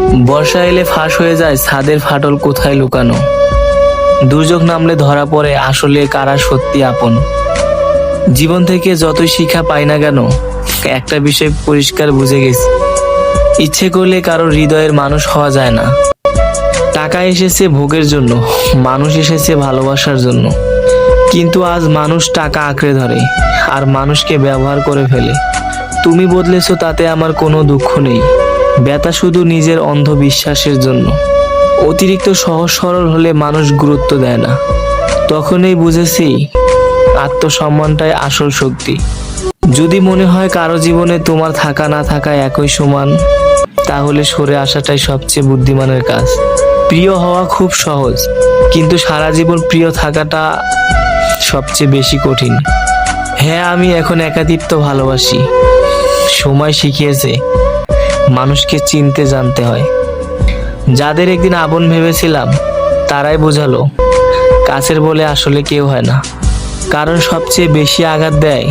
বর্ষা এলে ফাঁস হয়ে যায়, ছাদের ফাটল কোথায় লুকানো? দুর্যোগ নামলে ধরা পড়ে আসলে কারা সত্যি আপন। জীবন থেকে যতই শিক্ষা পাই না কেন, একটা বিষয় পরিষ্কার বুঝে গেছি। ইচ্ছে করলে কারও হৃদয়ের মানুষ হওয়া যায় না। টাকা এসেছে ভোগের জন্য, মানুষ এসেছে ভালোবাসার জন্য। কিন্তু আজ মানুষ টাকা আঁকড়ে ধরে, আর মানুষকে ব্যবহার করে ফেলে। তুমি বদলেছো তাতে আমার কোনো দুঃখ নেই। ব্যথা শুধু নিজের অন্ধবিশ্বাসের জন্য। অতিরিক্ত সহজ সরল হলে মানুষ গুরুত্ব দেয় না। তখনই বুঝেছি, আত্মসম্মানটাই আসল শক্তি। যদি মনে হয় কারও জীবনে তোমার থাকা না থাকা একই সমান, তাহলে সরে আসাটাই সবচেয়ে বুদ্ধিমানের কাজ। প্রিয় হওয়া খুব সহজ, কিন্তু সারা জীবন প্রিয় থাকাটা সবচেয়ে বেশি কঠিন। হ্যাঁ আমি এখন একাকিত্ব ভালোবাসি। সময় শিখিয়েছে মানুষকে চিনতে জানতে হয়। যাদের একদিন আপন ভেবেছিলাম, তারাই বোঝালো, কাছের বলে আসলে কেউ হয় না। কারণ সবচেয়ে বেশি আঘাত দেয়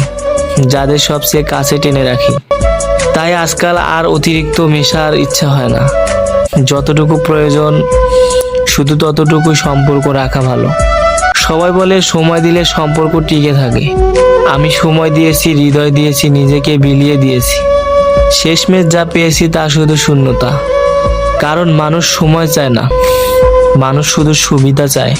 যাদের সবচেয়ে কাছে টেনে রাখি। তাই আজকাল আর অতিরিক্ত মেশার ইচ্ছা হয় না। যতটুকু প্রয়োজন, শুধু ততটুকুই সম্পর্ক রাখা ভালো। সবাই বলে, সময় দিলে সম্পর্ক টিকে থাকে। আমি সময় দিয়েছি, হৃদয় দিয়েছি, নিজেকে বিলিয়ে দিয়েছি। শেষমেশ যা পেয়েছি তা শুধু শূন্যতা। কারণ মানুষ সময় চায় না। মানুষ শুধু সুবিধা চায়।